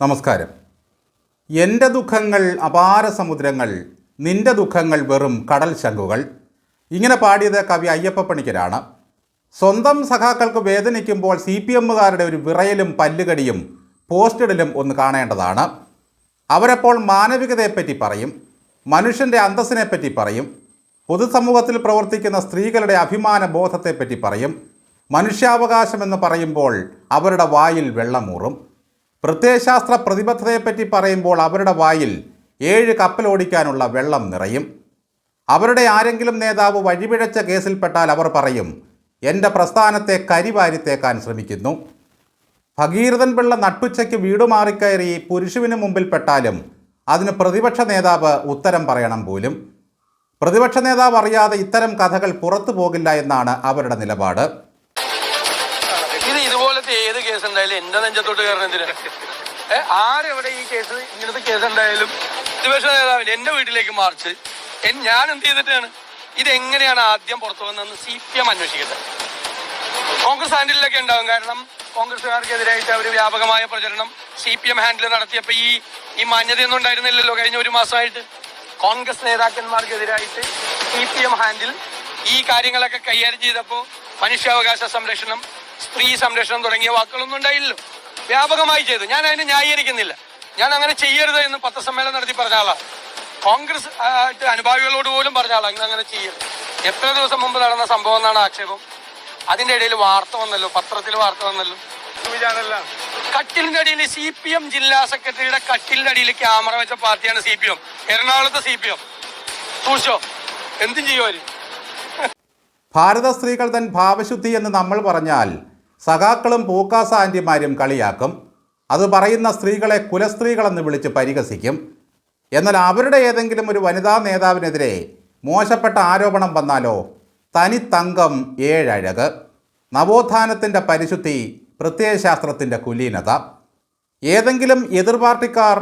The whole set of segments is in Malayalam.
നമസ്കാരം. എന്റെ ദുഃഖങ്ങൾ അപാര സമുദ്രങ്ങൾ നിന്റെ ദുഃഖങ്ങൾ വെറും കടൽ ശംഖുകൾ. ഇങ്ങനെ പാടിയത് കവി അയ്യപ്പ പണിക്കരാണ്. സ്വന്തം സഖാക്കൾക്ക് വേദനിക്കുമ്പോൾ സി പി എമ്മുകാരുടെ ഒരു വിറയലും പല്ലുകടിയും പോസ്റ്റിടലും ഒന്ന് കാണേണ്ടതാണ്. അവരപ്പോൾ മാനവികതയെപ്പറ്റി പറയും മനുഷ്യന്റെ അന്തസ്സിനെപ്പറ്റി പറയും പൊതുസമൂഹത്തിൽ പ്രവർത്തിക്കുന്ന സ്ത്രീകളുടെ അഭിമാന ബോധത്തെപ്പറ്റി പറയും മനുഷ്യാവകാശമെന്ന് പറയുമ്പോൾ അവരുടെ വായിൽ വെള്ളമൂറും പ്രത്യയശാസ്ത്ര പ്രതിബദ്ധതയെപ്പറ്റി പറയുമ്പോൾ അവരുടെ വായിൽ ഏഴ് കപ്പലോടിക്കാനുള്ള വെള്ളം നിറയും. അവരുടെ ആരെങ്കിലും നേതാവ് വഴിപിഴച്ച കേസിൽപ്പെട്ടാൽ അവർ പറയും എന്റെ പ്രസ്ഥാനത്തെ കരിവാരിത്തേക്കാൻ ശ്രമിക്കുന്നു. ഭഗീരഥൻ പിള്ള നട്ടുച്ചയ്ക്ക് വീട് മാറിക്കയറി പുരുഷുവിന് മുമ്പിൽപ്പെട്ടാലും അതിന് പ്രതിപക്ഷ നേതാവ് ഉത്തരം പറയണം പോലും. പ്രതിപക്ഷ നേതാവ് അറിയാതെ ഇത്തരം കഥകൾ പുറത്തു പോകില്ല എന്നാണ് അവരുടെ നിലപാട്. എന്റെ നെഞ്ചത്തോട്ട് കയറണം എന്തിനാ? ആരെവിടെ ഈ കേസ് ഇങ്ങനത്തെ കേസ് ഉണ്ടായാലും പ്രതിപക്ഷ നേതാവിന് എന്റെ വീട്ടിലേക്ക് മാർച്ച്. ഞാൻ എന്ത് ചെയ്തിട്ടാണ്? ഇതെങ്ങനെയാണ് ആദ്യം പുറത്തു വന്നതെന്ന് സി പി എം അന്വേഷിക്കട്ടെ. കോൺഗ്രസ് ഹാൻഡിലൊക്കെ ഉണ്ടാവും. കാരണം കോൺഗ്രസുകാർക്കെതിരായിട്ട് അവർ വ്യാപകമായ പ്രചരണം സി പി എം ഹാൻഡിൽ നടത്തിയപ്പോ ഈ ഈ മാന്യതയൊന്നും ഉണ്ടായിരുന്നില്ലല്ലോ കഴിഞ്ഞ ഒരു മാസമായിട്ട്. കോൺഗ്രസ് നേതാക്കന്മാർക്കെതിരായിട്ട് സി പി എം ഹാൻഡിൽ ഈ കാര്യങ്ങളൊക്കെ കൈകാര്യം ചെയ്തപ്പോൾ മനുഷ്യാവകാശ സംരക്ഷണം സ്ത്രീ സംരക്ഷണം തുടങ്ങിയ വാക്കുകളൊന്നും ഉണ്ടായില്ലല്ലോ. വ്യാപകമായി ചെയ്തു. ഞാൻ അതിനെ ന്യായീകരിക്കുന്നില്ല. ഞാൻ അങ്ങനെ ചെയ്യരുത് എന്ന് പത്രസമ്മേളനം നടത്തി പറഞ്ഞ ആളാണ് കോൺഗ്രസ് അനുഭാവികളോട് പോലും പറഞ്ഞ ആളാണ് അങ്ങനെ ചെയ്യരുത്. എത്ര ദിവസം മുമ്പ് നടന്ന സംഭവം എന്നാണ് ആക്ഷേപം? അതിന്റെ ഇടയിൽ വാർത്ത വന്നല്ലോ പത്രത്തിൽ വാർത്ത വന്നല്ലോ. കട്ടിലിന്റെ അടിയിൽ സി പി എം ജില്ലാ സെക്രട്ടറിയുടെ കട്ടിലിന്റെ അടിയിൽ ക്യാമറ വെച്ച പാർട്ടിയാണ് സി പി എം. എറണാകുളത്തെ സി പി എം. സൂക്ഷിച്ചോ എന്തും ചെയ്യുവാര്? ഭാരത സ്ത്രീകൾ തൻ ഭാവശുദ്ധി എന്ന് നമ്മൾ പറഞ്ഞാൽ സഖാക്കളും പൂക്കാസ ആന്റിമാരും കളിയാക്കും. അത് പറയുന്ന സ്ത്രീകളെ കുലസ്ത്രീകളെന്ന് വിളിച്ച് പരിഹസിക്കും. എന്നാൽ അവരുടെ ഏതെങ്കിലും ഒരു വനിതാ നേതാവിനെതിരെ മോശപ്പെട്ട ആരോപണം വന്നാലോ തനി തങ്കം ഏഴഴക്. നവോത്ഥാനത്തിന്റെ പരിശുദ്ധി പ്രത്യയശാസ്ത്രത്തിന്റെ കുലീനത. ഏതെങ്കിലും എതിർ പാർട്ടിക്കാർ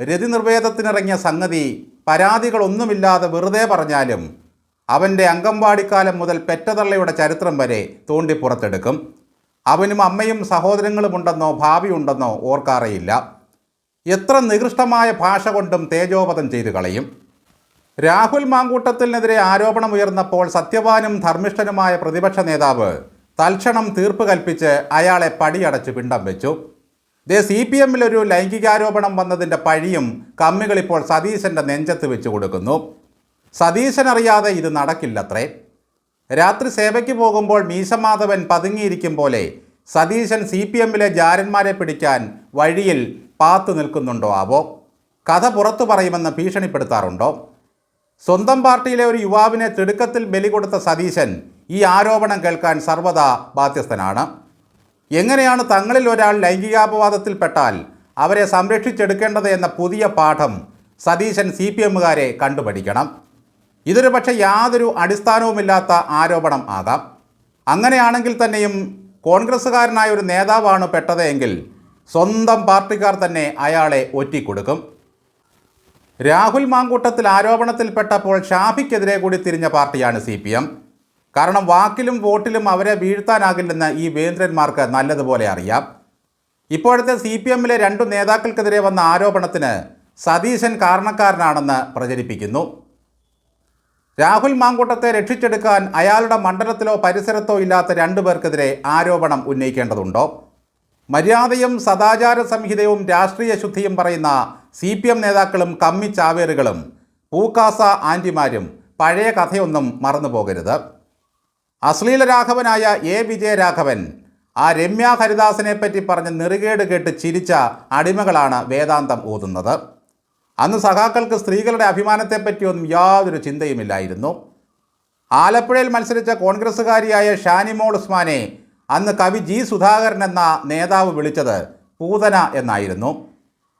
രതിനിർവേദത്തിനിറങ്ങിയ സംഗതി പരാതികളൊന്നുമില്ലാതെ വെറുതെ പറഞ്ഞാലും അവന്റെ അങ്കമ്പാടിക്കാലം മുതൽ പെറ്റതള്ളയുടെ ചരിത്രം വരെ തോണ്ടി പുറത്തെടുക്കും. അവനും അമ്മയും സഹോദരങ്ങളുമുണ്ടെന്നോ ഭാവിയുണ്ടെന്നോ ഓർക്കാറേയില്ല. എത്ര നികൃഷ്ടമായ ഭാഷ കൊണ്ടും തേജോപതം ചെയ്തു കളയും. രാഹുൽ മാങ്കൂട്ടത്തിനെതിരെ ആരോപണം ഉയർന്നപ്പോൾ സത്യവാനും ധർമ്മിഷ്ഠനുമായ പ്രതിപക്ഷ നേതാവ് തൽക്ഷണം തീർപ്പ് കൽപ്പിച്ച് അയാളെ പടിയടച്ച് പിണ്ടം വെച്ചു. ദേ സി പി എമ്മിലൊരു ലൈംഗികാരോപണം വന്നതിന്റെ പഴിയും കമ്മികളിപ്പോൾ സതീശന്റെ നെഞ്ചത്ത് വെച്ചു കൊടുക്കുന്നു. സതീശൻ അറിയാതെ ഇത് നടക്കില്ലത്രേ. രാത്രി സേവയ്ക്ക് പോകുമ്പോൾ മീശമാധവൻ പതുങ്ങിയിരിക്കും പോലെ സതീശൻ സി പി എമ്മിലെ ജാരന്മാരെ പിടിക്കാൻ വഴിയിൽ പാത്തു നിൽക്കുന്നുണ്ടോ ആവോ? കഥ പുറത്തു പറയുമെന്ന് ഭീഷണിപ്പെടുത്താറുണ്ടോ? സ്വന്തം പാർട്ടിയിലെ ഒരു യുവാവിനെ തിടുക്കത്തിൽ ബലി കൊടുത്ത സതീശൻ ഈ ആരോപണം കേൾക്കാൻ സർവതാ ബാധ്യസ്ഥനാണ്. എങ്ങനെയാണ് തങ്ങളിൽ ഒരാൾ ലൈംഗികാപവാദത്തിൽപ്പെട്ടാൽ അവരെ സംരക്ഷിച്ചെടുക്കേണ്ടത് എന്ന പുതിയ പാഠം സതീശൻ സി പി എമ്മുകാരെ കണ്ടുപഠിക്കണം. ഇതൊരു പക്ഷേ യാതൊരു അടിസ്ഥാനവുമില്ലാത്ത ആരോപണം ആകാം. അങ്ങനെയാണെങ്കിൽ തന്നെയും കോൺഗ്രസ്സുകാരനായ ഒരു നേതാവാണ് പെട്ടതെങ്കിൽ സ്വന്തം പാർട്ടിക്കാർ തന്നെ അയാളെ ഒറ്റിക്കൊടുക്കും. രാഹുൽ മാങ്കൂട്ടത്തിൽ ആരോപണത്തിൽപ്പെട്ടപ്പോൾ ഷാഫിക്കെതിരെ കൂടി തിരിഞ്ഞ പാർട്ടിയാണ് സി പി എം. കാരണം വാക്കിലും വോട്ടിലും അവരെ വീഴ്ത്താനാകില്ലെന്ന് ഈ വേന്ദ്രന്മാർക്ക് നല്ലതുപോലെ അറിയാം. ഇപ്പോഴത്തെ സി പി എമ്മിലെ രണ്ടു നേതാക്കൾക്കെതിരെ വന്ന ആരോപണത്തിന് സതീശൻ കാരണക്കാരനാണെന്ന് പ്രചരിപ്പിക്കുന്നു. രാഹുൽ മാങ്കൂട്ടത്തെ രക്ഷിച്ചെടുക്കാൻ അയാളുടെ മണ്ഡലത്തിലോ പരിസരത്തോ ഇല്ലാത്ത രണ്ടു പേർക്കെതിരെ ആരോപണം ഉന്നയിക്കേണ്ടതുണ്ടോ? മര്യാദയും സദാചാര സംഹിതയും രാഷ്ട്രീയ ശുദ്ധിയും പറയുന്ന സി പി എം നേതാക്കളും കമ്മി ചാവേറുകളും പൂക്കാസ ആന്റിമാരും പഴയ കഥയൊന്നും മറന്നു പോകരുത് അശ്ലീല രാഘവനായ എ വിജയരാഘവൻ ആ രമ്യ ഹരിദാസിനെ പറ്റി പറഞ്ഞ് നെറുകേട് കേട്ട് ചിരിച്ച അടിമകളാണ് വേദാന്തം ഊതുന്നത്. അന്ന് സഖാക്കൾക്ക് സ്ത്രീകളുടെ അഭിമാനത്തെപ്പറ്റിയൊന്നും യാതൊരു ചിന്തയുമില്ലായിരുന്നു. ആലപ്പുഴയിൽ മത്സരിച്ച കോൺഗ്രസ്സുകാരിയായ ഷാനിമോൾ ഉസ്മാനെ അന്ന് കവി ജി സുധാകരൻ എന്ന നേതാവ് വിളിച്ചത് പൂതന എന്നായിരുന്നു.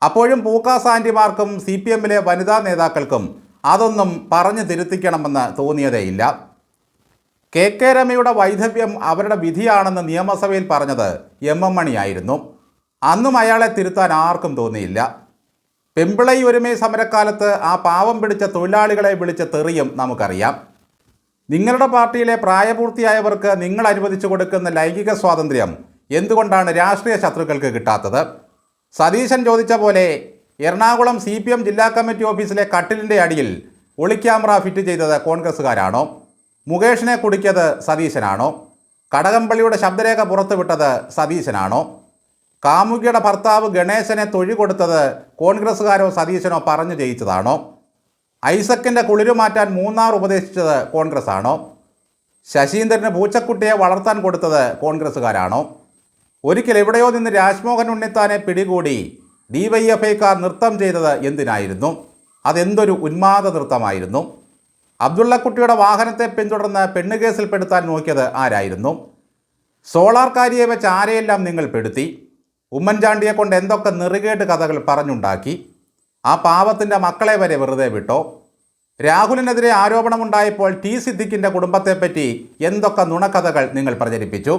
അപ്പോഴും പൂക്കാസ് ആന്റിമാർക്കും സി പി എമ്മിലെ വനിതാ നേതാക്കൾക്കും അതൊന്നും പറഞ്ഞു തിരുത്തിക്കണമെന്ന് തോന്നിയതേയില്ല. കെ കെ രമയുടെ വൈധവ്യം അവരുടെ വിധിയാണെന്ന് നിയമസഭയിൽ പറഞ്ഞത് എം എം മണിയായിരുന്നു. അന്നും അയാളെ തിരുത്താൻ ആർക്കും തോന്നിയില്ല. പെമ്പിളൈ ഒരുമേ സമരക്കാലത്ത് ആ പാവം പിടിച്ച തൊഴിലാളികളെ വിളിച്ച തെറിയും നമുക്കറിയാം. നിങ്ങളുടെ പാർട്ടിയിലെ പ്രായപൂർത്തിയായവർക്ക് നിങ്ങൾ അനുവദിച്ചു കൊടുക്കുന്ന ലൈംഗിക സ്വാതന്ത്ര്യം എന്തുകൊണ്ടാണ് രാഷ്ട്രീയ ശത്രുക്കൾക്ക് കിട്ടാത്തത്? സതീശൻ ചോദിച്ച പോലെ എറണാകുളം സി പി എം ജില്ലാ കമ്മിറ്റി ഓഫീസിലെ കട്ടിലിന്റെ അടിയിൽ ഒളിക്യാമറ ഫിറ്റ് ചെയ്തത് കോൺഗ്രസ്സുകാരാണോ? മുകേഷിനെ കുടിക്കത് സതീശനാണോ? കടകംപള്ളിയുടെ ശബ്ദരേഖ പുറത്തുവിട്ടത് സതീശനാണോ? കാമുകിയുടെ ഭർത്താവ് ഗണേശനെ തൊഴി കൊടുത്തത് കോൺഗ്രസ്സുകാരോ സതീശനോ പറഞ്ഞു ജയിച്ചതാണോ? ഐസക്കിന്റെ കുളിരു മാറ്റാൻ മൂന്നാർ ഉപദേശിച്ചത് കോൺഗ്രസ് ആണോ ശശീന്ദ്രന് പൂച്ചക്കുട്ടിയെ വളർത്താൻ കൊടുത്തത് കോൺഗ്രസ്സുകാരാണോ? ഒരിക്കൽ എവിടെയോ നിന്ന് രാജ്മോഹൻ ഉണ്ണിത്താനെ പിടികൂടി ഡിവൈ എഫ് ഐക്കാർ നൃത്തം ചെയ്തത് എന്തിനായിരുന്നു? അതെന്തൊരു ഉന്മാദ നൃത്തമായിരുന്നു? അബ്ദുള്ളക്കുട്ടിയുടെ വാഹനത്തെ പിന്തുടർന്ന് പെണ്ണുകേസിൽപ്പെടുത്താൻ നോക്കിയത് ആരായിരുന്നു? സോളാർ സോളാർക്കാരിയെ വെച്ച് ആരെയെല്ലാം നിങ്ങൾ പെടുത്തി? ഉമ്മൻചാണ്ടിയെ കൊണ്ട് എന്തൊക്കെ നെറുകേട്ട് കഥകൾ പറഞ്ഞുണ്ടാക്കി ആ പാവത്തിന്റെ മക്കളെ വരെ വെറുതെ വിട്ടോ? രാഹുലിനെതിരെ ആരോപണമുണ്ടായപ്പോൾ ടി സിദ്ദിഖിന്റെ കുടുംബത്തെപ്പറ്റി എന്തൊക്കെ നുണക്കഥകൾ നിങ്ങൾ പ്രചരിപ്പിച്ചു?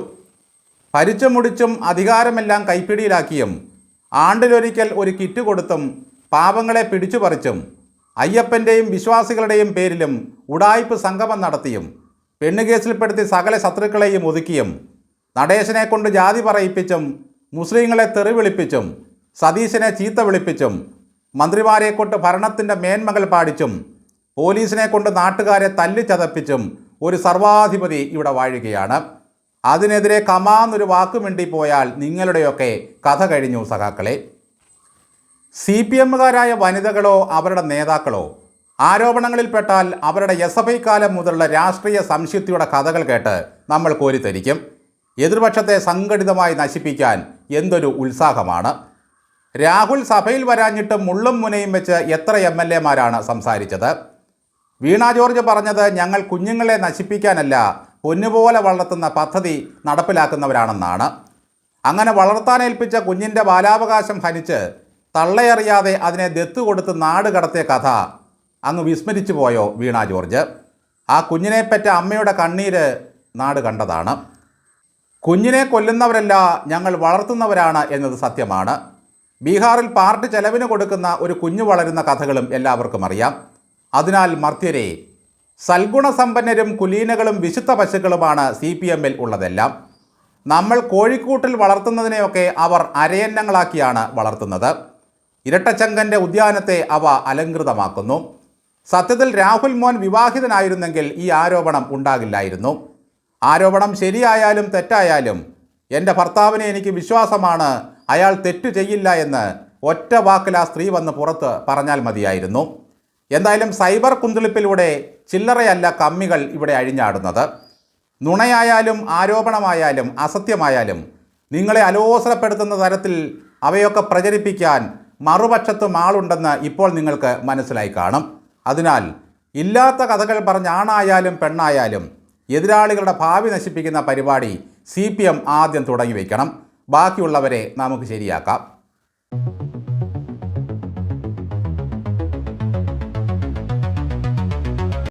ഭരിച്ചും മുടിച്ചും അധികാരമെല്ലാം കൈപ്പിടിയിലാക്കിയും ആണ്ടിലൊരിക്കൽ ഒരു കിറ്റ് കൊടുത്തും പാവങ്ങളെ പിടിച്ചുപറിച്ചും അയ്യപ്പന്റെയും വിശ്വാസികളുടെയും പേരിലും ഉടായ്പ് സംഗമം നടത്തിയും പെണ്ണുകേസിൽപ്പെടുത്തി സകല ശത്രുക്കളെയും ഒതുക്കിയും നടേശനെ കൊണ്ട് ജാതി പറയിപ്പിച്ചും മുസ്ലിങ്ങളെ തെറി വിളിപ്പിച്ചും സതീശനെ ചീത്ത വിളിപ്പിച്ചും മന്ത്രിമാരെ കൊണ്ട് ഭരണത്തിന്റെ മേന്മകൾ പാടിച്ചും പോലീസിനെ കൊണ്ട് നാട്ടുകാരെ തല്ലി ചതപ്പിച്ചും ഒരു സർവാധിപതി ഇവിടെ വാഴുകയാണ്. അതിനെതിരെ കമാന്നൊരു വാക്ക് പോയാൽ നിങ്ങളുടെയൊക്കെ കഥ കഴിഞ്ഞു സഖാക്കളെ. സി പി എമ്മുകാരായ വനിതകളോ അവരുടെ നേതാക്കളോ ആരോപണങ്ങളിൽപ്പെട്ടാൽ അവരുടെ എസ് എഫ് ഐ കാലം മുതലുള്ള രാഷ്ട്രീയ സംശുദ്ധിയുടെ കഥകൾ കേട്ട് നമ്മൾ കോരിത്തരിക്കും. എതിർപക്ഷത്തെ സംഘടിതമായി നശിപ്പിക്കാൻ എന്തൊരു ഉത്സാഹമാണ്. രാഹുൽ സഭയിൽ വരാഞ്ഞിട്ട് മുള്ളും മുനയും വെച്ച് എത്ര എം എൽ എമാരാണ് സംസാരിച്ചത്? വീണ ജോർജ് പറഞ്ഞത് ഞങ്ങൾ കുഞ്ഞുങ്ങളെ നശിപ്പിക്കാനല്ല പൊന്നുപോലെ വളർത്തുന്ന പദ്ധതി നടപ്പിലാക്കുന്നവരാണെന്നാണ്. അങ്ങനെ വളർത്താനേൽപ്പിച്ച കുഞ്ഞിന്റെ ബാലാവകാശം ഹനിച്ച് തള്ളയറിയാതെ അതിനെ ദത്തു കൊടുത്ത് നാട് കടത്തിയ കഥ അങ്ങ് വിസ്മരിച്ചു പോയോ വീണ ജോർജ്? ആ കുഞ്ഞിനെപ്പറ്റ അമ്മയുടെ കണ്ണീര് നാട് കണ്ടതാണ്. കുഞ്ഞിനെ കൊല്ലുന്നവരല്ല ഞങ്ങൾ വളർത്തുന്നവരാണ് എന്നത് സത്യമാണ്. ബീഹാറിൽ പാർട്ടി ചെലവിന് കൊടുക്കുന്ന ഒരു കുഞ്ഞു വളരുന്ന കഥകളും എല്ലാവർക്കും അറിയാം. അതിനാൽ മർത്യരെ സൽഗുണസമ്പന്നരും കുലീനകളും വിശുദ്ധ പശുക്കളുമാണ് സി പി എമ്മിൽ ഉള്ളതെല്ലാം. നമ്മൾ കോഴിക്കൂട്ടിൽ വളർത്തുന്നതിനെയൊക്കെ അവർ അരയന്നങ്ങളാക്കിയാണ് വളർത്തുന്നത്. ഇരട്ടച്ചങ്കന്റെ ഉദ്യാനത്തെ അവ അലങ്കൃതമാക്കുന്നു സത്യത്തിൽ രാഹുൽ മോൻ വിവാഹിതനായിരുന്നെങ്കിൽ ഈ ആരോപണം ഉണ്ടാകില്ലായിരുന്നു. ആരോപണം ശരിയായാലും തെറ്റായാലും എന്റെ ഭർത്താവിനെ എനിക്ക് വിശ്വാസമാണ് അയാൾ തെറ്റു ചെയ്യില്ല എന്ന് ഒറ്റ വാക്കിൽ ആ സ്ത്രീ വന്ന് പുറത്ത് പറഞ്ഞാൽ മതിയായിരുന്നു. എന്തായാലും സൈബർ കുന്തുളിപ്പിലൂടെ ചില്ലറയല്ല കമ്മികൾ ഇവിടെ അഴിഞ്ഞാടുന്നത്. നുണയായാലും ആരോപണമായാലും അസത്യമായാലും നിങ്ങളെ അലോസരപ്പെടുത്തുന്ന തരത്തിൽ അവയൊക്കെ പ്രചരിപ്പിക്കാൻ മറുപക്ഷത്തും ആളുണ്ടെന്ന് ഇപ്പോൾ നിങ്ങൾക്ക് മനസ്സിലായി കാണും. അതിനാൽ ഇല്ലാത്ത കഥകൾ പറഞ്ഞ് ആണായാലും പെണ്ണായാലും എതിരാളികളുടെ ഭാവി നശിപ്പിക്കുന്ന പരിപാടി സി ആദ്യം തുടങ്ങി വയ്ക്കണം. ബാക്കിയുള്ളവരെ നമുക്ക് ശരിയാക്കാം.